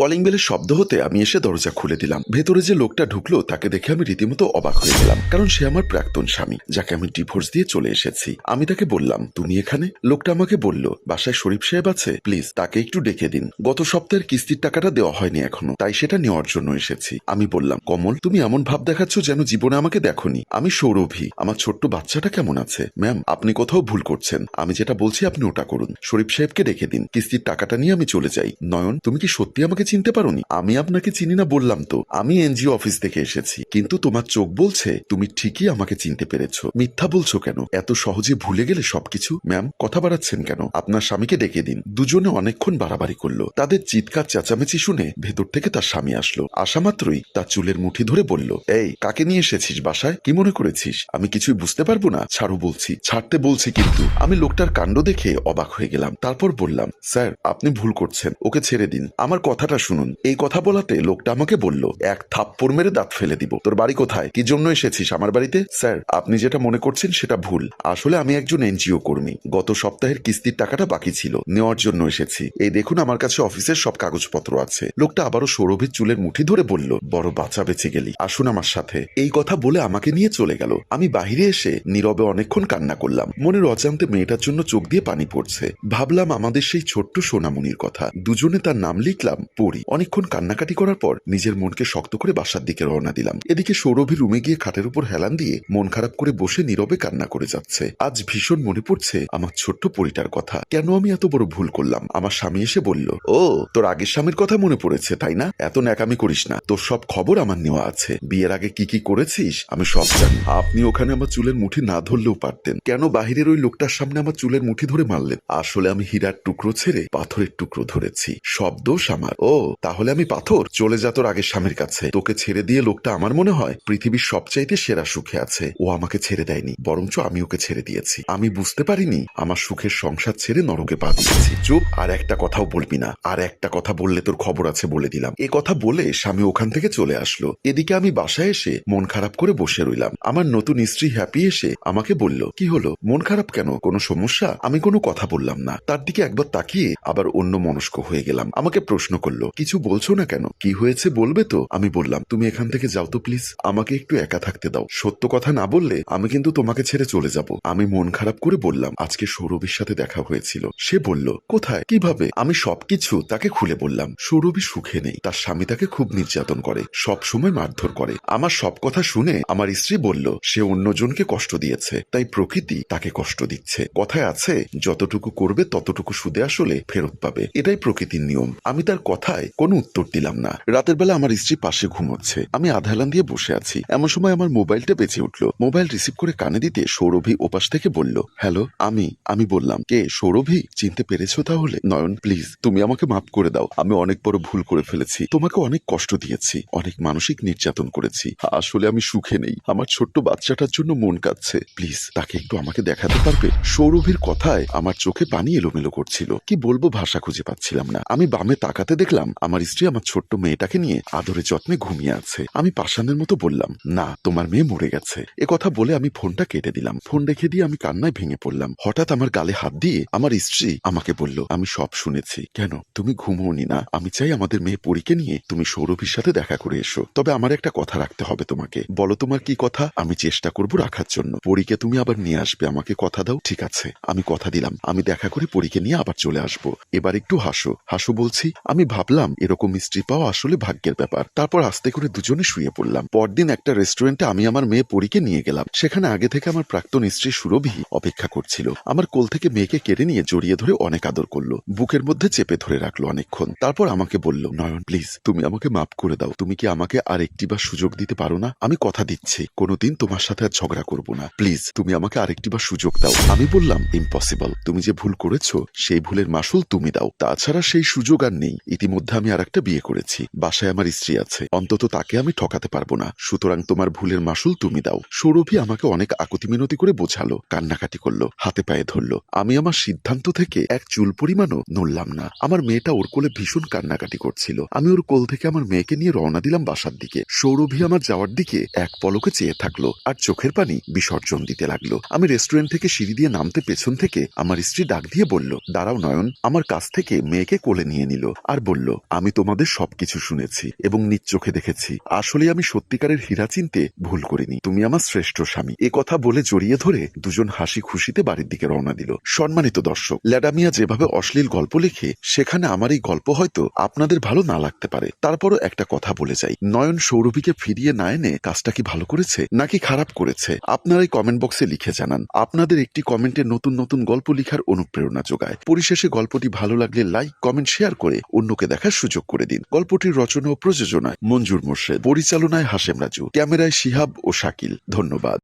Calling বেলের শব্দ হতে আমি এসে দরজা খুলে দিলাম। ভেতরে যে লোকটা ঢুকলো, তাকে দেখে আমি রীতিমতো অবাক হয়ে গেলাম, কারণ সে আমার প্রাক্তন স্বামী, যাকে আমি ডিভোর্স দিয়ে চলে এসেছি। আমি তাকে বললাম, তুমি এখানে? লোকটা আমাকে বলল, বাসায় শরীফ সাহেব আছে প্লিজ তাকে একটু ডেকে দিন। গত সপ্তাহের কিস্তির টাকাটা দেওয়া হয়নি এখনও, তাই সেটা নেওয়ার জন্য এসেছি। আমি বললাম, কমল, তুমি এমন ভাব দেখাচ্ছ যেন জীবনে আমাকে দেখনি। আমি সৌরভী, আমার ছোট্ট বাচ্চাটা কেমন আছে? ম্যাম আপনি কোথাও ভুল করছেন। আমি যেটা বলছি, আপনি ওটা করুন। শরীফ সাহেবকে ডেকে দিন, কিস্তির টাকাটা নিয়ে আমি চলে যাই। নয়ন, তুমি কি সত্যি আমাকে চিনতে পারোনি। আমি আপনাকে চিনি না বললাম তো। আমি এনজিও অফিস থেকে এসেছি। কিন্তু তোমার চোখ বলছে, তুমি ঠিকই আমাকে চিনতে পেরেছ। মিথ্যা বলছো কেন? এত সহজে ভুলে গেলে সবকিছু? ম্যাম, কথা বাড়াচ্ছেন কেন? আপনার স্বামীকে ডেকে দিন। দুজনে অনেকক্ষণ বাড়াবাড়ি করল। তাদের চিৎকার, চেঁচামেচি শুনে ভেতর থেকে তার স্বামী আসলো। আসা মাত্রই তার চুলের মুঠি ধরে বলল, এই, কাকে নিয়ে এসেছিস বাসায়? কি মনে করেছিস? আমি কিছুই বুঝতে পারব না। ছাড়ো বলছি। ছাড়তে বলছি কিন্তু। আমি লোকটার কাণ্ড দেখে অবাক হয়ে গেলাম। তারপর বললাম, স্যার, আপনি ভুল করছেন। ওকে ছেড়ে দিন। আমার কথাটা শুনুন। এই কথা বলাতে লোকটা আমাকে বলল, এক থাপ্পড় মেরে দাঁত ফেলে দিব। তোর বাড়ি কোথায়? কি জন্য এসেছিস আমার বাড়িতে? স্যার, আপনি যেটা মনে করছেন সেটা ভুল। আসলে আমি একজন এনজিও কর্মী। গত সপ্তাহের কিস্তির টাকাটা বাকি ছিল। নেওয়ার জন্য এসেছি। এই দেখুন আমার কাছে অফিসের সব কাগজপত্র আছে। লোকটা আবারও সৌরভীর চুলের মুঠি ধরে বলল, বড় বাঁচা বেঁচে গেলি। আসুন আমার সাথে। এই কথা বলে আমাকে নিয়ে চলে গেল। আমি বাহিরে এসে নীরবে অনেকক্ষণ কান্না করলাম। মনের অজান্তে মেয়েটার জন্য চোখ দিয়ে পানি পড়ছে। ভাবলাম আমাদের সেই ছোট্ট সোনামণির কথা। দুজনে তার নাম লিখলাম পড়ি অনেকক্ষণ কান্নাকাটি করার পর নিজের মনকে শক্ত করে বাসার দিকে রওনা দিলাম। এদিকে সৌরভী রুমে গিয়ে খাটের উপর হেলান দিয়ে মন খারাপ করে বসে নীরবে কান্না করে যাচ্ছে। আজ ভীষণ মনে পড়ছে আমার ছোট্ট পরিটার কথা। কেন আমি এত বড় ভুল করলাম? আমার স্বামী এসে বলল, ও, তোর আগের স্বামীর কথা মনে পড়েছে, তাই না? এত ন্যাকামি করিস না। তোর সব খবর আমার নেওয়া আছে। বিয়ের আগে কি কি করেছিস? আমি সব জানি। আপনি ওখানে আমার চুলের মুঠি না ধরলেও পারতেন। কেন বাহিরের ওই লোকটার সামনে আমার চুলের মুঠি ধরে মারলেন? আসলে আমি হীরার টুকরো ছেড়ে পাথরের টুকরো ধরেছি। সব দোষ আমার। ও তাহলে আমি পাথর। চলে যা তোর আগের স্বামীর কাছে। তোকে ছেড়ে দিয়ে লোকটা আমার মনে হয় পৃথিবীর সবচাইতে সেরা সুখে আছে। ও আমাকে ছেড়ে দেয়নি, বরঞ্চ আমি ওকে ছেড়ে দিয়েছি। আমি বুঝতে পারিনি, আমার সুখের সংসার ছেড়ে নরকে পা দিয়েছি। চুপ, আর একটা কথাও বলবি না। আর একটা কথা বললে তোর খবর আছে বলে দিলাম। এ কথা বলে স্বামী ওখান থেকে চলে আসলো। এদিকে আমি বাসায় এসে মন খারাপ করে বসে রইলাম। আমার নতুন স্ত্রী হ্যাপি এসে আমাকে বলল, কি হলো? মন খারাপ কেন? কোনো সমস্যা? আমি কোনো কথা বললাম না। তার দিকে একবার তাকিয়ে আবার অন্য মনস্ক হয়ে গেলাম। আমাকে প্রশ্ন করল কিছু বলছো না কেন? কি হয়েছে বলবে তো? আমি বললাম, তুমি এখান থেকে যাও তো প্লিজ আমাকে একটু একা থাকতে দাও। সত্য কথা না বললে আমি কিন্তু তোমাকে ছেড়ে চলে যাব। আমি মন খারাপ করে বললাম, আজকে সৌরভীর সাথে দেখা হয়েছিল। সে বলল, কোথায়? কীভাবে? আমি সবকিছু তাকে খুলে বললাম সৌরভী সুখে নেই। তার স্বামী তাকে খুব নির্যাতন করে, সব সময় মারধর করে। আমার সব কথা শুনে আমার স্ত্রী বলল, সে অন্যজনকে কষ্ট দিয়েছে, তাই প্রকৃতি তাকে কষ্ট দিচ্ছে। কথায় আছে, যতটুকু করবে ততটুকু সুদে আসলে ফেরত পাবে। এটাই প্রকৃতির নিয়ম। আমি তার কথায় কোনো উত্তর দিলাম না। রাতের বেলা আমার স্ত্রী পাশে ঘুমোচ্ছে। আমি আধালান দিয়ে বসে আছি। এমন সময় আমার মোবাইলটা বেঁচে উঠল। মোবাইল রিসিভ করে কানে দিতে সৌরভী ওপাশ থেকে বলল, হ্যালো, আমি আমি বললাম, কে, সৌরভী? চিনতে পেরেছ তাহলে? নয়ন, প্লিজ, তুমি আমাকে মাফ করে দাও। আমি অনেক বড় ভুল করে ফেলেছি। তোমাকে অনেক কষ্ট দিয়েছি। অনেক মানসিক নির্যাতন করেছি। আসলে আমি সুখে নেই। আমার ছোট্ট বাচ্চাটার জন্য মন কাঁদছে। প্লিজ, তাকে একটু আমাকে দেখাতে পারবে? সৌরভীর কথায় আমার চোখে পানি এলোমেলো করছিল। কি বলব ভাষা খুঁজে পাচ্ছিলাম না। আমি বামে তাকাতে দেখলাম আমার স্ত্রী আমার ছোট্ট মেয়েটাকে নিয়ে আদরে যত্নে ঘুমিয়ে আছে। আমি পাষাণের মতো বললাম, না, তোমার মেয়ে মরে গেছে। এ কথা বলে আমি ফোনটা কেটে দিলাম। ফোন রেখে দিয়ে আমি কান্নায় ভেঙে পড়লাম। হঠাৎ আমার গালে হাত দিয়ে আমার স্ত্রী আমাকে বলল, আমি সব শুনেছি। কেন? তুমি ঘুমোনি না। আমি চাই আমাদের মেয়ে পরীকে নিয়ে তুমি সৌরভীর সাথে দেখা করে এসো। তবে আমার একটা কথা রাখতে হবে তোমাকে। বলো তোমার কি কথা? আমি চেষ্টা করব রাখার জন্য। পরীকে তুমি আবার নিয়ে আসবে। আমাকে কথা দাও, ঠিক আছে? আমি কথা দিলাম। আমি দেখা করে পরীকে নিয়ে আবার চলে আসব। এবার একটু হাসো। হাসো বলছি, আমি ভাবলাম, এরকম স্ত্রী পাওয়া আসলে ভাগ্যের ব্যাপার। তারপর আস্তে করে দুজনে শুয়ে পড়লাম। পরদিন একটা রেস্টুরেন্টে আমি আমার মেয়ে পরীকে নিয়ে গেলাম। সেখানে আগে থেকে আমার প্রাক্তন স্ত্রী সুরভি অপেক্ষা করছিল। আমার কোল থেকে মেয়েকে কেড়ে নিয়ে জড়িয়ে ধরে অনেক আদর করল। বুকের মধ্যে চেপে ধরে রাখল অনেকক্ষণ। তারপর আমাকে বলল, নয়ন প্লিজ তুমি আমাকে মাফ করে দাও। তুমি কি আমাকে আর একটি বার সুযোগ দিতে পারো না? আমি কথা দিচ্ছি। কোনোদিন তোমার সাথে আর ঝগড়া করব না। প্লিজ তুমি আমাকে আরেকটি বার সুযোগ দাও। আমি বললাম ইম্পসিবল তুমি যে ভুল করেছ, সেই ভুলের মাসুল তুমি দাও। তাছাড়া সেই সুযোগ আর নেই। ইতিমধ্যে আমি আর একটা বিয়ে করেছি। বাসায় আমার স্ত্রী আছে। অন্তত তাকে আমি ঠকাতে পারব না। সুতরাং তোমার ভুলের মাসুল তুমি দাও। সৌরভী আমাকে অনেক আকুতি মিনতি করে বোঝালো, কান্নাকাটি করল, হাতে পায়ে ধরলো। আমি আমার সিদ্ধান্ত থেকে এক চুল পরিমাণও নড়লাম না। আমার মেয়েটা ওর কোলে ভীষণ কান্নাকাটি করছিল। আমি ওর কোল থেকে আমার মেয়েকে নিয়ে রওনা দিলাম বাসার দিকে। সৌরভী আমার যাওয়ার দিকে এক পলকে চেয়ে থাকল আর চোখের পানি বিসর্জন দিতে লাগল। আমি রেস্টুরেন্ট থেকে সিঁড়ি দিয়ে নামতে পেছন থেকে আমার স্ত্রী ডাক দিয়ে বলল, দাঁড়াও নয়ন, আমার কাছ থেকে মেয়েকে কোলে নিয়ে নিল। আর বলল বলল, আমি তোমাদের সবকিছু শুনেছি এবং নিজ চোখে দেখেছি। আসলে আমি সত্যিকারের হীরা চিনতে ভুল করিনি। তুমি আমার শ্রেষ্ঠ স্বামী। এ কথা বলে জড়িয়ে ধরে দুজন হাসি খুশিতে বাড়ির দিকে রওনা দিল। সম্মানিত দর্শক, ল্যাডামিয়া যেভাবে অশ্লীল গল্প লিখে, সেখানে আমার এই গল্প হয়তো আপনাদের ভালো না লাগতে পারে। তারপরও একটা কথা বলে যাই। নয়ন সৌরভীকে ফিরিয়ে না এনে কাজটা কি ভালো করেছে, নাকি খারাপ করেছে আপনারাই কমেন্ট বক্সে লিখে জানান। আপনাদের একটি কমেন্টে নতুন নতুন গল্প লিখার অনুপ্রেরণা যোগায়। পরিশেষে গল্পটি ভালো লাগলে লাইক, কমেন্ট, শেয়ার করে অন্যকে দেখার সুযোগ করে দিন। গল্পটির রচনা ও প্রযোজনায় মঞ্জুর মোর্শেদ, পরিচালনায় হাসেম রাজু, ক্যামেরায় শিহাব ও শাকিল। ধন্যবাদ।